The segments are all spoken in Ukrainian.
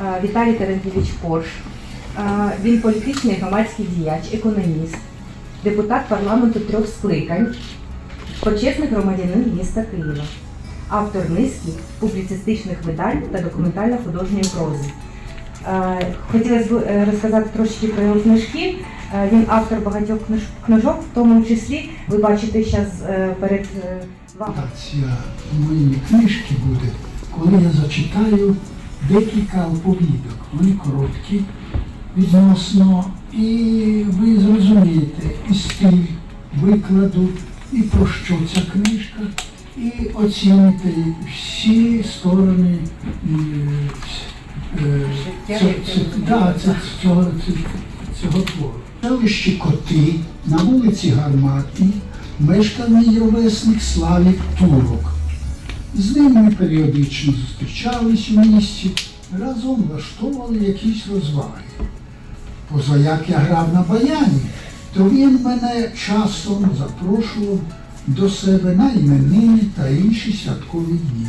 е, Віталій Терентьєвич Порш. Е, Він політичний громадський діяч, економіст, депутат парламенту трьох скликань, почесний громадянин міста Києва, автор низки публіцистичних видань та документально-художньої прози. Е, Хотілося б розказати трошки про його книжки. Він автор багатьох книжок, в тому числі ви бачите зараз перед вами. Презентація моєї книжки буде, коли я зачитаю декілька оповідок. Вони короткі відносно, і ви зрозумієте і стиль викладу, і про що ця книжка, і оціните всі сторони е, е, цього твору. В селищі Коти на вулиці Гарматній мешкав мій ровесник Славік Турок. З ним ми періодично зустрічались у місті, разом влаштовували якісь розваги. Поза як я грав на баяні, то він мене часом запрошував до себе на іменини та інші святкові дні.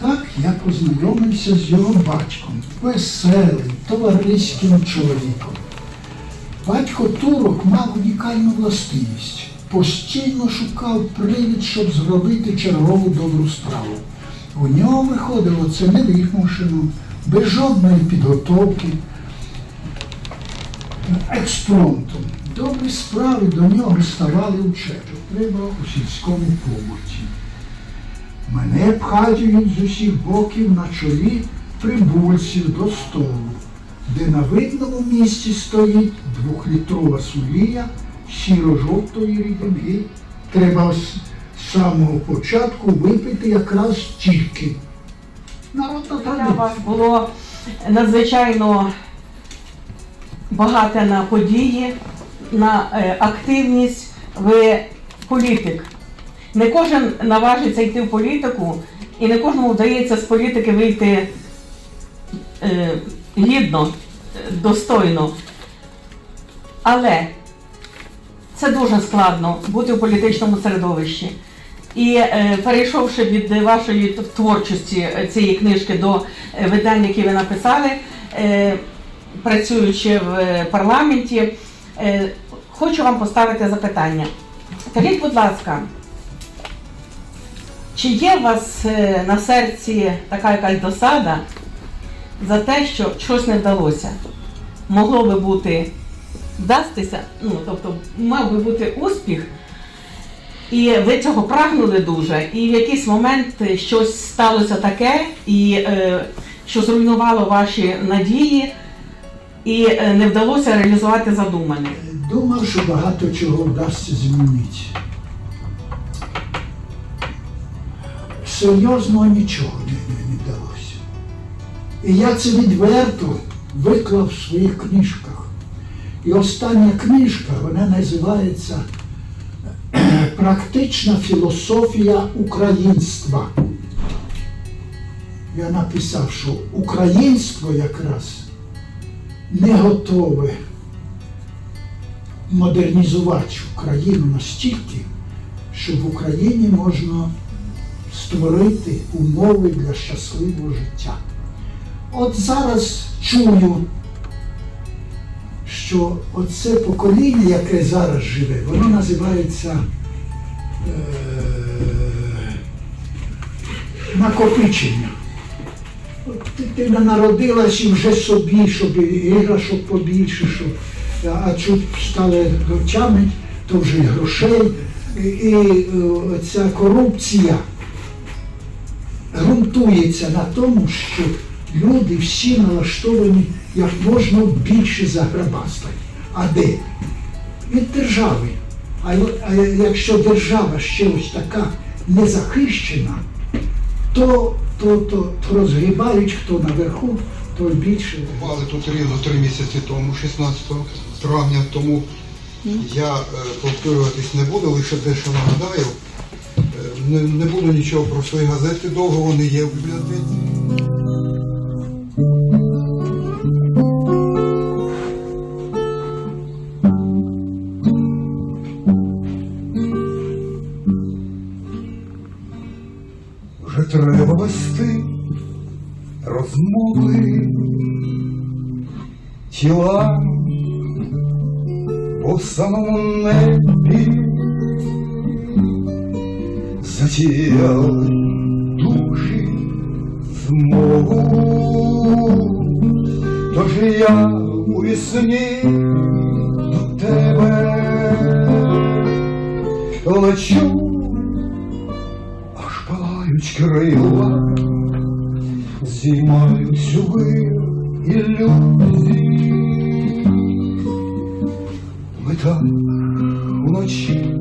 Так я познайомився з його батьком, веселим, товариським чоловіком. Батько турок мав унікальну властивість. Постійно шукав привід, щоб зробити чергову добру справу. У нього виходило це невимушено, без жодної підготовки, експромтом. Добрі справи до нього ставали у чергу. Треба у сільському побуті. Мене пхають з усіх боків на чолі прибульців до столу, де на видному місці стоїть двохлітрова сулія сіро-жовтої рідини. Треба з самого початку випити якраз тільки. Народна традиція. вас було надзвичайно багате на події, на е, активність. Ви політик. Не кожен наважиться йти в політику, і не кожному вдається з політики вийти е, гідно, достойно. Але це дуже складно бути в політичному середовищі. І е, перейшовши від вашої творчості е, цієї книжки до е, видань, які ви написали, працюючи в парламенті, хочу вам поставити запитання. Скажіть, будь ласка, чи є у вас на серці така якась досада за те, що щось не вдалося? Могло би бути вдастися, ну тобто мав би бути успіх, і ви цього прагнули дуже, і в якийсь момент щось сталося таке, і е, що зруйнувало ваші надії, і е, не вдалося реалізувати задумане. Думав, що багато чого вдасться змінити. Серйозно нічого не, не, не вдалося. І я це відверто виклав в своїх книжках. І остання книжка, вона називається Практична філософія українства. Я написав, що українство якраз не готове модернізувати Україну настільки, щоб в Україні можна створити умови для щасливого життя. От зараз чую, що оце покоління, яке зараз живе, воно називається е- накопичення. Дитина народилась і вже собі, щоб іграшок побільше, щоб, а чуть стали грошами, то вже й грошей. І е, ця корупція ґрунтується на тому, що люди всі налаштовані як можна більше заграбастати. А де? Від держави. А, якщо держава ще ось така незахищена, то, то, то, то розгрібають хто наверху, то більше. Купали тут рівно три місяці тому, 16 травня, тому я е, повторюватись не буду, лише дещо нагадаю. Е, не, не буду нічого про свої газети, довго вони є в бібліотеці. Вже треба вести розмови. мови, тіла по самому небі затіяли душі змову, тож я у вісні до тебе лечу, крила, зіймають вир ілюзій. Ми так вночі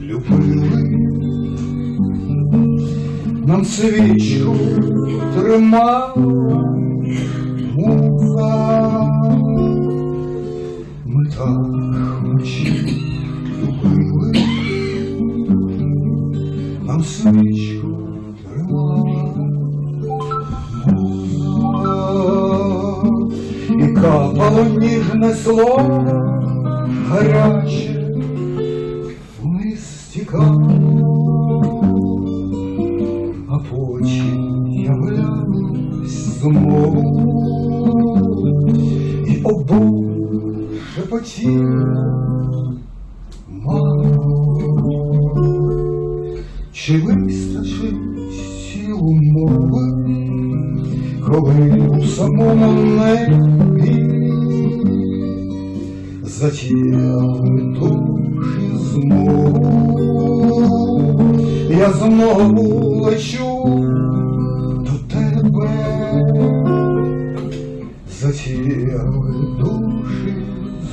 любили, нам свічку тримала муза. the Lord. Я знову лечу до тебе, засіяли душі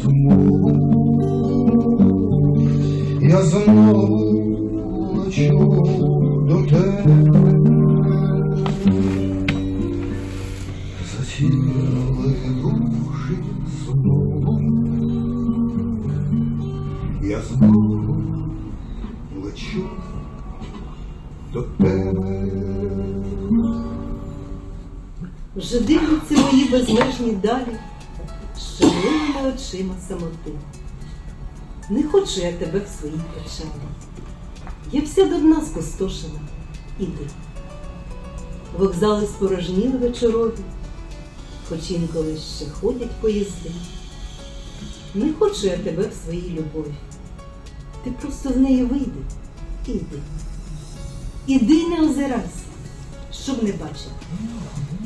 змогу, я знову Вже дивляться мої безмежні далі, щемливими очима самоти. Не хочу я тебе в своїй печалі. Я вся до дна спустошена. Іди. Вокзали спорожніли вечорові, хоч інколи ще ходять поїзди. Не хочу я тебе в своїй любові. Ти просто з неї вийди. Іди. Іди не озирайся, щоб не бачити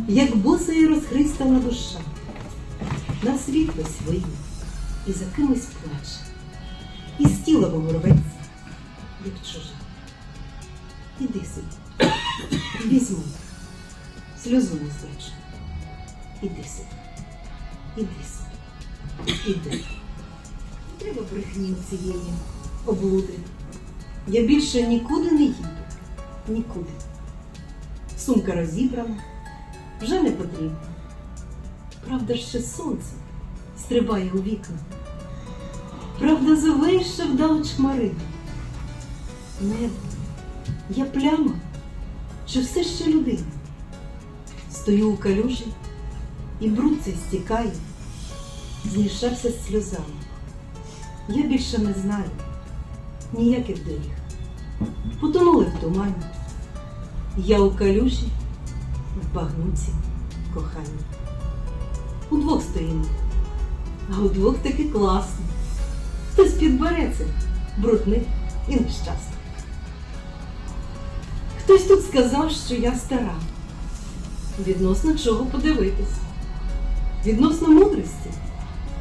як боса і розхристана душа, на світло свої і за кимось плаче, і з тіла рветься, як чужа. Іди собі, візьми, сльозу не злечу. Іди собі, іди собі, іди. Треба брехні цієї облуди. Я більше нікуди не їду, нікуди. Сумка розібрана вже не потрібно. Правда, ще сонце стрибає у вікна. Правда, зове ще вдалеч хмари. Небо, я пляма, чи все ще людина? Стою у калюжі, і бруд цей стікає, змішався з сльозами. Я більше не знаю ніяких доріг. Потонули в тумані. Я у калюжі в багнуці кохання. Удвох стоїмо, а удвох таки класно. Хтось підбереться, брудний і нещасний. Хтось тут сказав, що я стара. Відносно чого подивитись. Відносно мудрості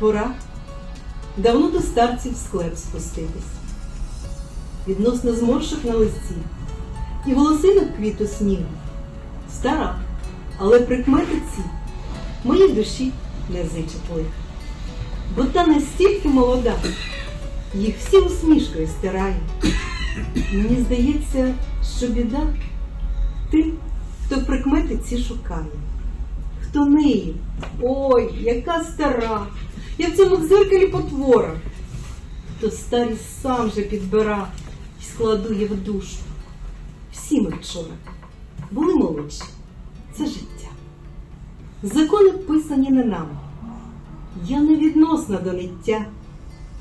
пора давно до старців склеп спуститись. Відносно зморшок на листі і волосинок квіту снігу стара, але прикмети ці моїй душі не зичать лиха. Бо та настільки молода, їх всі усмішкою стирає. Мені здається, що біда тим, хто прикмети ці шукає. Хто неї? Ой, яка стара! Я в цьому дзеркалі потвора. Хто старість сам же підбира і складує в душу. Всі ми вчора були молодші. Це життя. Закони писані не нам. Я не відносна до ниття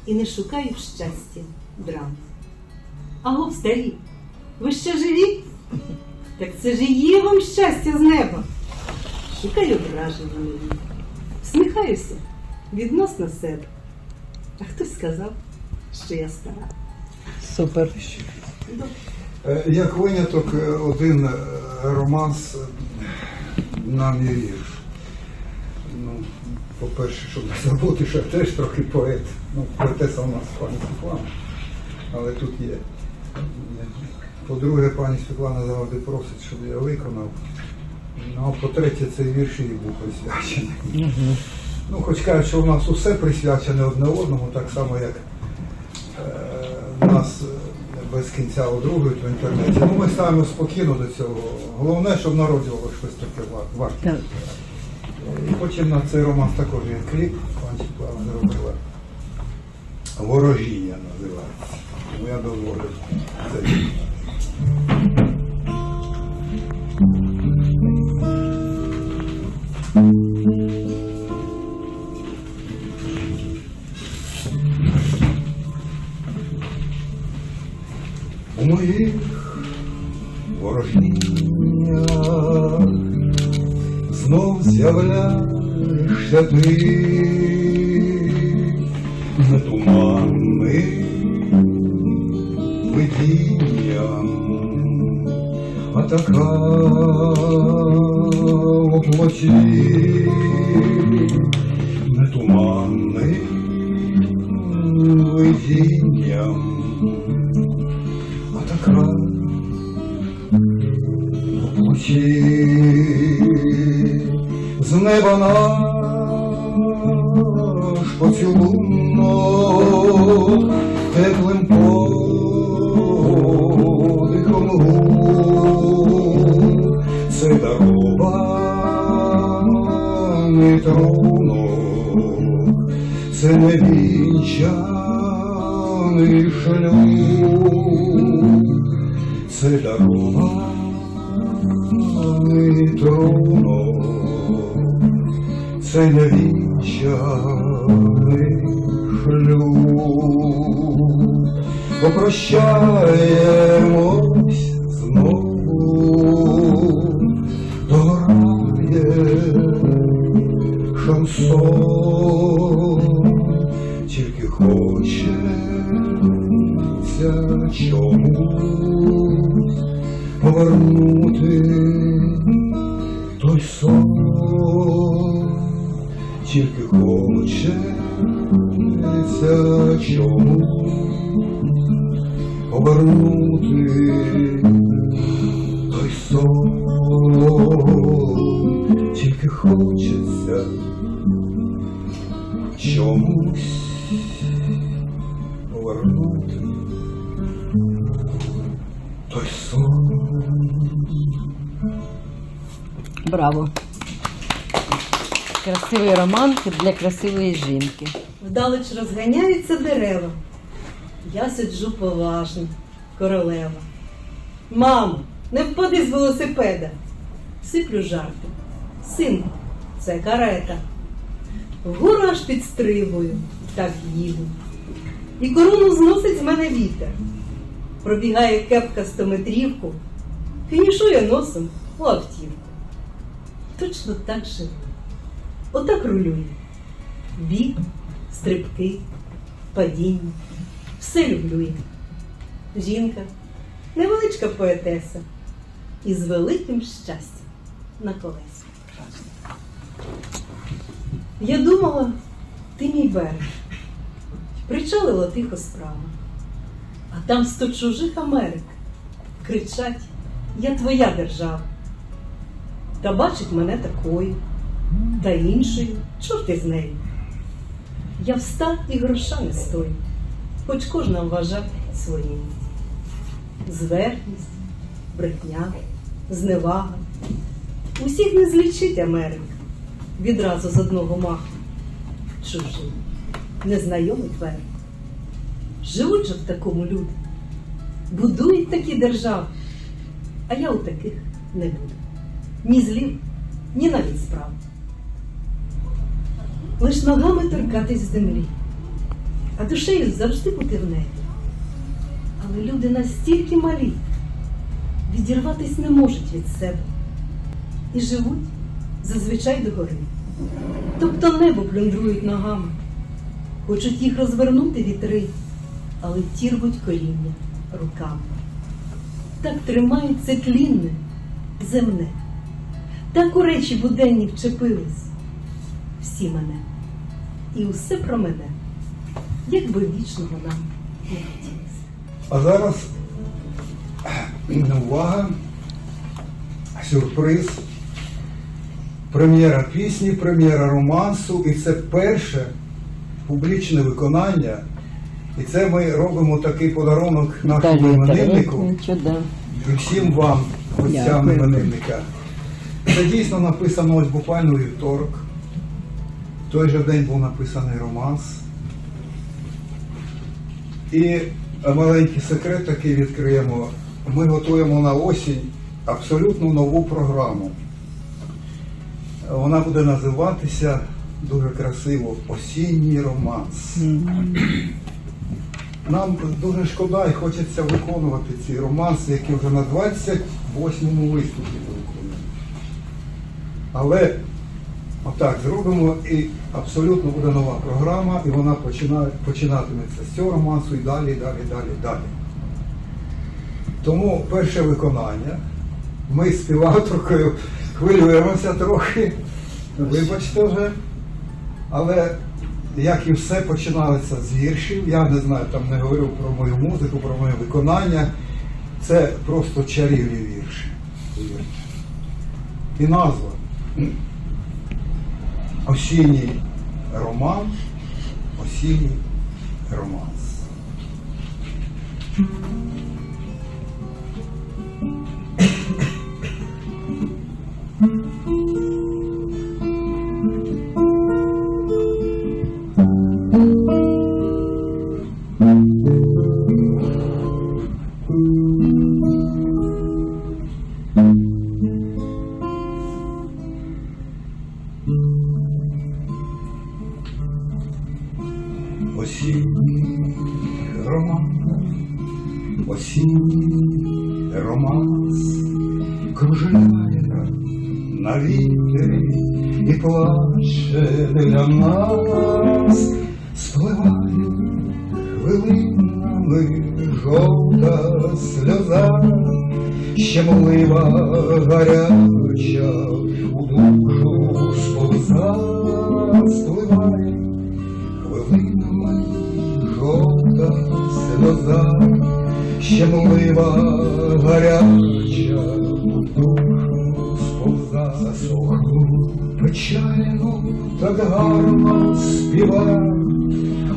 і не шукаю в щастя драм. Аго, старі, ви ще живі? Так це ж є вам щастя з неба. шукаю враження нові. Всміхаюся відносно себе. А хтось сказав, що я стара. Супер. Е, Як виняток, е, один е, романс е, нам не вірш. Ну, по-перше, щоб не забути, що я теж трохи поет. Ну, поетеса у нас пані Світлана, але тут є. По-друге, пані Світлана завжди просить, щоб я виконав. Ну, а по-третє, цей вірш їй був присвячений. Ну, хоч кажуть, що у нас усе присвячене одне одному, так само, як е, нас е, без кінця одругують в інтернеті. Ну, ми ставимо спокійно до цього. Головне, щоб народжувало щось таке ва- варте. І потім на цей роман також є кліп, пані Світлана зробила. Ворожіння називається. Тому я дозволю це. У моїх ворожіннях знов з'являєшся ти. Не туманним видінням, а така у плоті не туманним це невінчаний шлюб, це дарований трунок, це невінчаний шлюб. Попрощаємось тільки хочеться чомусь повернути той сон, тільки хочеться чомусь повернути той сон. Браво. Красивий роман для красивої жінки. Вдалеч розганяються дерева. Я сиджу поважно, королева. Мамо, не впади з велосипеда. Сиплю жарти. Синку, це карета. Вгору аж підстрибую, так їду. І корону зносить з мене вітер. Пробігає кепка стометрівку, фінішує носом у автівку. Точно так живу. Отак рулюю. Біг, стрибки, падіння. Все люблю я. Жінка, невеличка поетеса і з великим щастям на колесі. Я думала, ти мій берег. Причалила тихо справа. А там сто чужих Америк кричать: Я твоя держава. Та бачить мене такою, та іншою, чорти з нею. Я вста і гроша не стою, хоч кожна вважає своїм. Зверхність, брехня, зневага. Усіх не злічить Америка відразу з одного маху. Чужий, незнайомий тверд. Живуть же в такому люди, будують такі держави, а я у таких не буду. Ні злів, ні навіть справ. Лиш ногами торкатись землі, а душею завжди бути в небі. Але люди настільки малі, відірватись не можуть від себе і живуть зазвичай догори. Тобто небо плюндрують ногами, хочуть їх розвернути вітри, але ті рвуть коління руками. Так тримається тлінне, земне, так у речі буденні вчепились всі мене, і усе про мене, якби вічного нам не хотілося. А зараз увага, сюрприз. Прем'єра пісні, прем'єра романсу, і це перше публічне виконання. І це ми робимо такий подарунок нашому імениннику і всім вам, гостям іменинника. Це дійсно написано ось буквально вівторок. В той же день був написаний романс. І маленький секрет такий відкриємо. Ми готуємо на осінь абсолютно нову програму. Вона буде називатися дуже красиво Осінній романс. Нам дуже шкода і хочеться виконувати ці романси, які вже на 28-му виступі виконуємо. Але отак зробимо і абсолютно буде нова програма, і вона починає, починатиметься з цього романсу і далі, і далі, і далі, і далі. Тому перше виконання. Ми з співавторкою хвилюємося трохи, вибачте вже. Але як і все починалося з віршів, я не знаю, там не говорю про мою музику, про моє виконання. Це просто чарівні вірші. І назва. Осінній роман, осінній романс. Щемлива гаряча душу сповза, засохну печально, так гарно співа,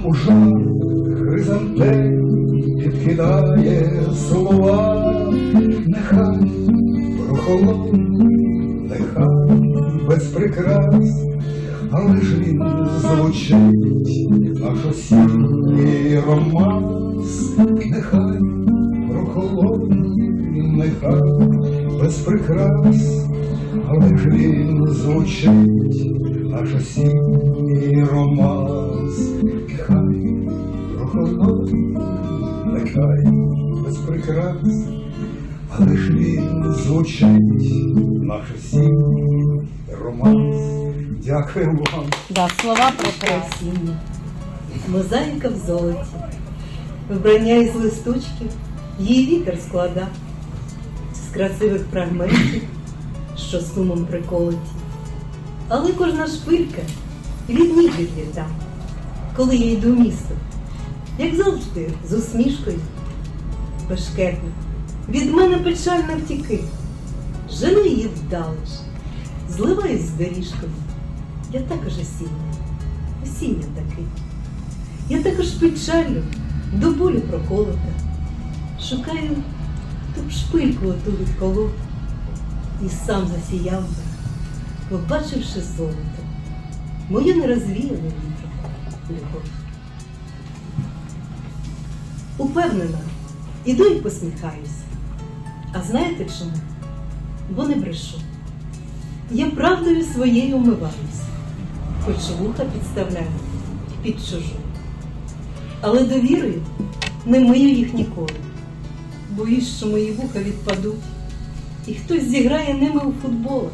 у жар хризантем підкидає слова, нехай прохолодний, нехай без прикрас, але ж він звучить наш осінній романс, нехай прохолодний, нехай без прикрас, але ж він звучить наш осінній романс, нехай прохолодний, нехай без прикрас, але ж він звучить наш осінній романс. Дякуємо вам. Да, слова прекрасні. мозаїка в золоті, вбрання із листочків, її вітер склада, з красивих фрагментів, що сумом приколоті. Але кожна шпилька від ніг відліта, коли я йду містом, як завжди, з усмішкою, бешкетно, від мене печально втіки, жену її вдалеч, зливаюсь з доріжкою. Я також осіння, осіння такий. Я також печалю, до болю проколота. Шукаю ту шпильку оту від колод. І сам засіяв побачивши золото, мою нерозвіяну вітром любов. Упевнена, іду і посміхаюсь. А знаєте чому? Бо не брешу. Я правдою своєю умиваюсь, хоч вуха підставляю під чужу. Але довірою не мию їх ніколи. Боюсь, що мої вуха відпадуть, і хтось зіграє ними у футболах.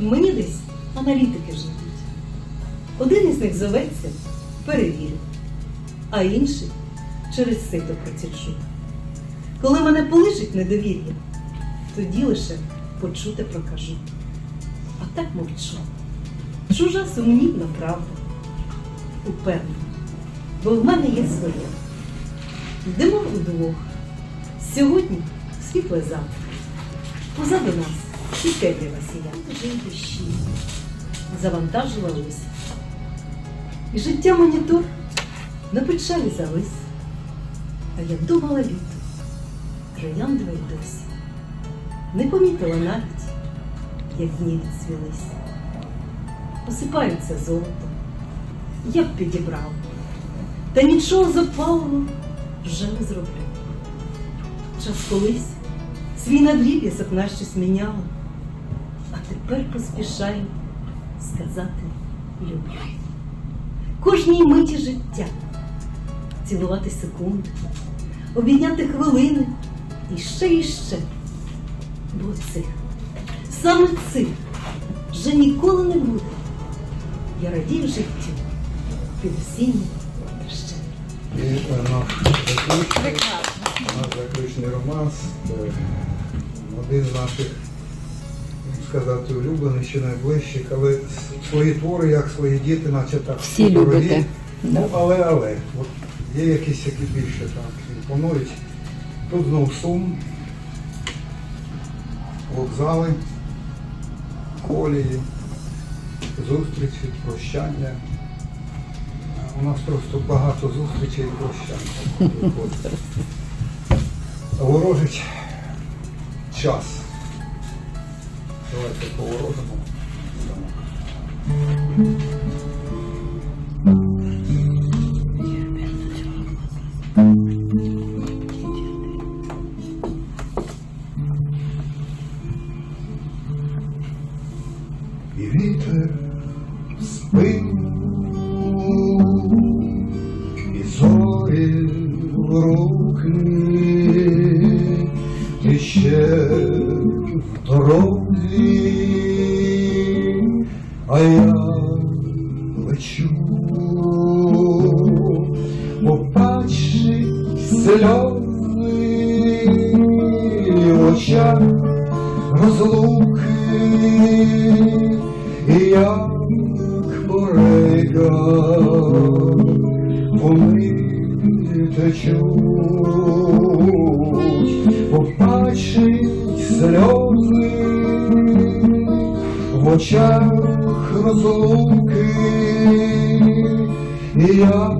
Мені десь аналітики ждуть. Один із них зоветься перевірю, а інший через сито процічу. Коли мене полишить недовір'я, тоді лише почути прокажу. А так мовчу. Чужа сумнівна правда. Упевнена, бо в мене є своє. Йдемо удвох. Сьогодні світле завтра. Позаду нас і темрява сія. Й дощі. Завантажила ось. І життя монітор на печалі завис. А я думала літо, трояндовий досі. Не помітила навіть, як дні відсвілись. Посипаються золотом. Я б підібрав. Та нічого запалого вже не зроблю. Час колись свій надріб'язок на щось міняла, а тепер поспішаю сказати люблю. Кожній миті життя цілувати секунди, обійняти хвилини і ще і ще. Бо цих, саме цих вже ніколи не буде. Я радію життю під осіннім ще. Е, наш заключний, романс, один з наших, як сказати, улюблених чи найближчих, але свої твори, як свої діти, наче так Всі любите. Ну, але, але, от є якісь, які більше так імпонують. Тут знову сум, вокзали, колії, зустрічі, прощання. У нас просто багато зустрічей і прощань. Ворожить час. Давайте поворожимо. І вітер в Holy як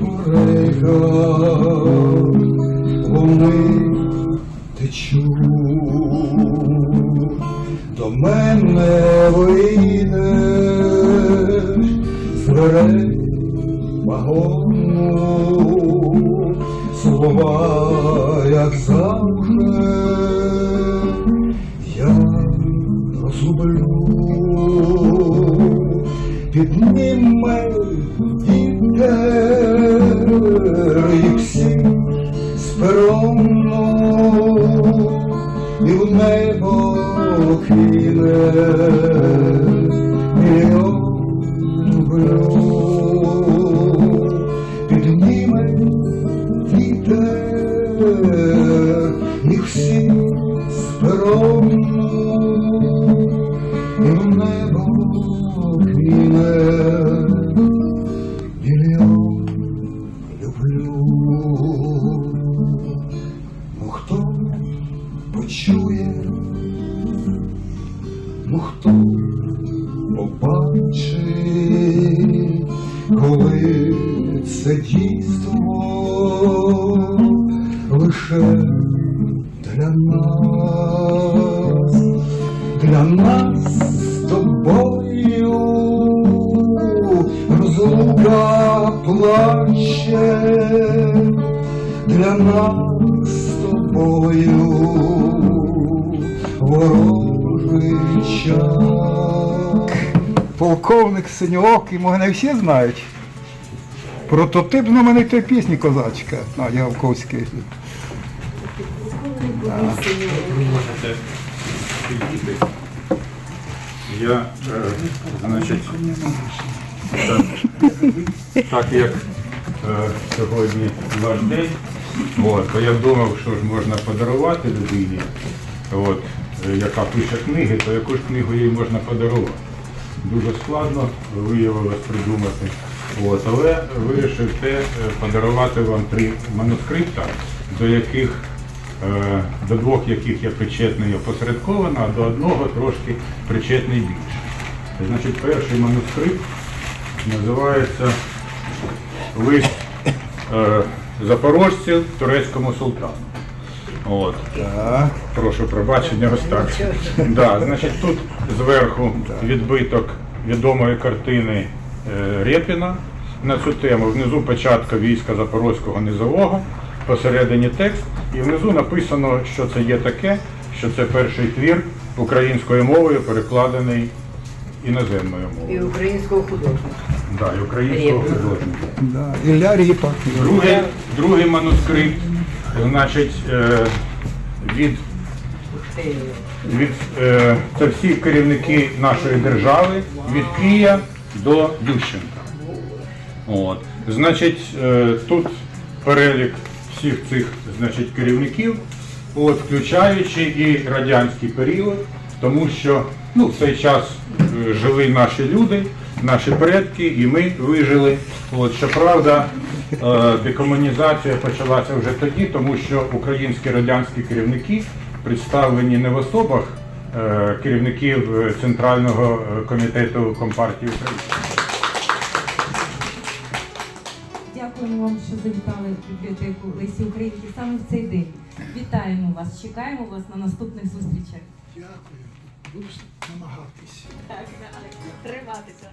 порейка вони течуть до мене вийдеш з дверей вагону, слова, як завжди, з Синьок, його не всі знають. Прототип знаменитої пісні козачка. А, Ялковський. Я, е, значить, так, так як е, сьогодні ваш день, от, то я думав, що ж можна подарувати людині, от, е, яка пише книги, то яку ж книгу їй можна подарувати. Дуже складно виявилось придумати. От, але вирішив те е, подарувати вам три манускрипта, до яких е, до двох яких я причетний опосередковано, а до одного трошки причетний більше. Значить, перший манускрипт називається Лист е, запорожців турецькому султану. От. Прошу пробачення, ось так. Да, значить, тут зверху відбиток відомої картини е, Рєпіна на цю тему. Внизу початка війська Запорозького низового, посередині текст, і внизу написано, що це є таке, що це перший твір українською мовою, перекладений іноземною І мовою. українського художника. Да, і українського художника. Да. Ілля Ріпа. Другий, другий манускрипт, значить, е, від, від е, це всі керівники нашої держави від Кия до Ющенка. От. Значить, е, тут перелік всіх цих значить, керівників, от, включаючи і радянський період, тому що ну, в цей час жили наші люди, наші предки, і ми вижили. От, щоправда, декомунізація почалася вже тоді, тому що українські радянські керівники представлені не в особах е, керівників е, Центрального е, комітету Компартії України. Дякуємо вам, що завітали в бібліотеку Лесі Українки саме в цей день. Вітаємо вас, чекаємо вас на наступних зустрічах. Дякую. Буду намагатися. Так, триматися.